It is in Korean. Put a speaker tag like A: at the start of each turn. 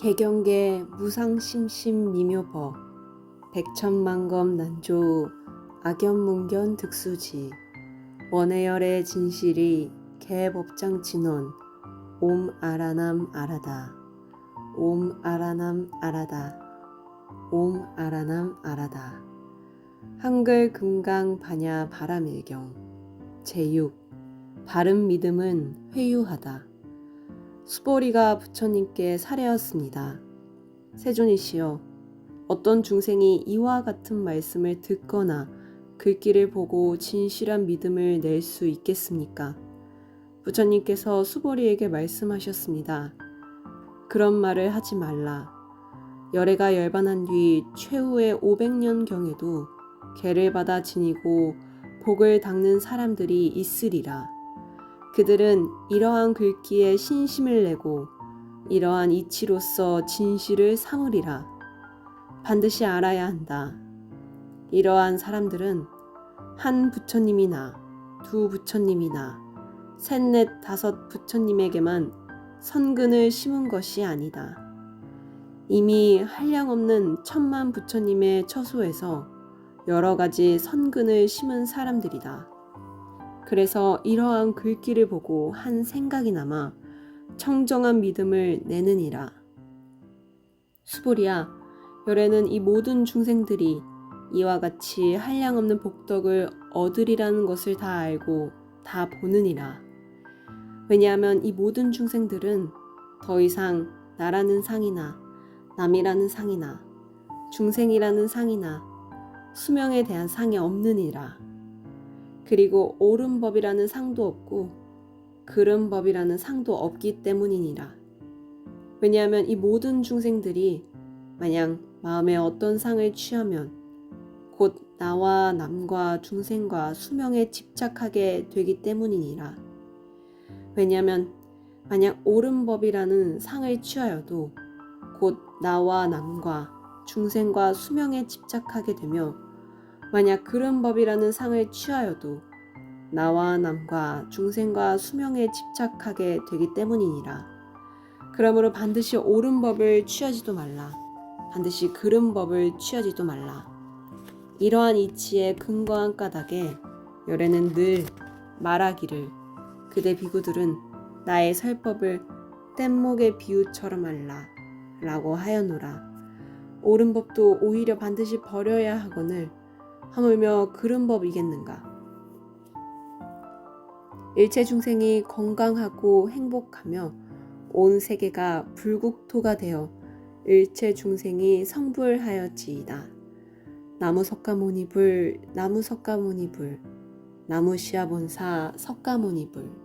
A: 개경계 무상심심 미묘법 백천만검 난조 악연문견 득수지 원해열의 진실이 개법장 진원 옴 아라남 아라다 옴 아라남 아라다 옴 아라남 아라다. 한글 금강 반야 바라밀경 제6 바른 믿음은 회유하다 수보리가 부처님께 살해였습니다. 세존이시여, 어떤 중생이 이와 같은 말씀을 듣거나 글귀를 보고 진실한 믿음을 낼 수 있겠습니까? 부처님께서 수보리에게 말씀하셨습니다. 그런 말을 하지 말라. 열애가 열반한 뒤 최후의 500년경에도 개를 받아 지니고 복을 닦는 사람들이 있으리라. 그들은 이러한 글귀에 신심을 내고 이러한 이치로서 진실을 삼으리라. 반드시 알아야 한다. 이러한 사람들은 한 부처님이나 두 부처님이나 셋넷 다섯 부처님에게만 선근을 심은 것이 아니다. 이미 한량없는 천만 부처님의 처소에서 여러 가지 선근을 심은 사람들이다. 그래서 이러한 글귀를 보고 한 생각이 남아 청정한 믿음을 내느니라. 수보리야, 열애는 이 모든 중생들이 이와 같이 한량없는 복덕을 얻으리라는 것을 다 알고 다 보느니라. 왜냐하면 이 모든 중생들은 더 이상 나라는 상이나 남이라는 상이나 중생이라는 상이나 수명에 대한 상이 없느니라. 그리고 옳은 법이라는 상도 없고 그른 법이라는 상도 없기 때문이니라. 왜냐하면 이 모든 중생들이 마냥 마음에 어떤 상을 취하면 곧 나와 남과 중생과 수명에 집착하게 되기 때문이니라. 왜냐하면 만약 옳은 법이라는 상을 취하여도 곧 나와 남과 중생과 수명에 집착하게 되며 만약 그런 법이라는 상을 취하여도 나와 남과 중생과 수명에 집착하게 되기 때문이니라. 그러므로 반드시 옳은 법을 취하지도 말라. 반드시 그른 법을 취하지도 말라. 이러한 이치에 근거한 까닭에 열애는 늘 말하기를 그대 비구들은 나의 설법을 뗏목의 비유처럼 알라 라고 하였노라. 옳은 법도 오히려 반드시 버려야 하거늘 하물며 그런 법이겠는가? 일체 중생이 건강하고 행복하며 온 세계가 불국토가 되어 일체 중생이 성불하여지이다. 나무 석가모니 불, 나무 석가모니 불, 나무 시아본사 석가모니 불.